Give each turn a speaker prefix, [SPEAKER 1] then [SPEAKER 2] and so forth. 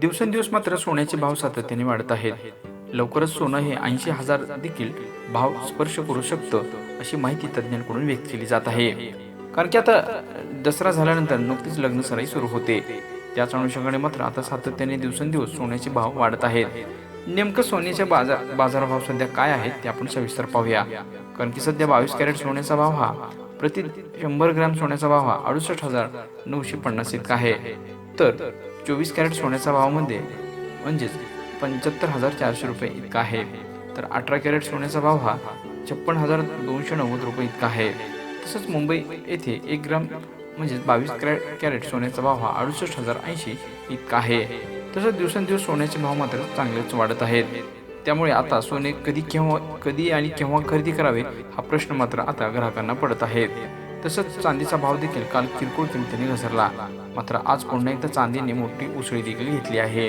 [SPEAKER 1] दिवसेंदिवस मात्र सोन्याचे भाव सातत्याने वाढत आहेत. लवकरच सोनं हे ऐंशी हजार देखील भाव स्पर्श करू शकतं अशी माहिती तज्ज्ञांकडून व्यक्त केली जात आहे. कारण की आता दसरा झाल्यानंतर नुकतीच लग्न सराई सुरू होते. त्याच अनुषंगाने मात्र आता सातत्याने दिवसेंदिवस सोन्याचे भाव वाढत आहेत. नेमकं सोन्याचे बाजार बाजारभाव सध्या काय आहेत ते आपण सविस्तर पाहूया. कारण की सध्या बावीस कॅरेट सोन्याचा भाव हा प्रति शंभर ग्रॅम सोन्याचा भाव हा अडुसष्ट हजार नऊशे पन्नास इतका आहे. तर चोवीस कॅरेट सोन्याचा भावामध्ये म्हणजेच पंच्याहत्तर हजार चारशे रुपये इतका आहे. तर अठरा कॅरेट सोन्याचा भाव हा छप्पन हजार दोनशे नव्वद रुपये इतका आहे. तसंच मुंबई येथे एक ग्राम म्हणजेच बावीस कॅरेट कॅरेट सोन्याचा भाव हा अडुसष्ट हजार ऐंशी इतका आहे. तसंच दिवसेंदिवस सोन्याचे भाव मात्र चांगलेच वाढत आहेत. त्यामुळे आता सोने कधी केव्हा कधी आणि केव्हा खरेदी करावे हा प्रश्न मात्र आता ग्राहकांना पडत आहे. तसंच चांदीचा भाव देखील काल किरकोळ किमतीने घसरला. मात्र आज पुन्हा एकदा चांदीने मोठी उसळी देखील घेतली आहे.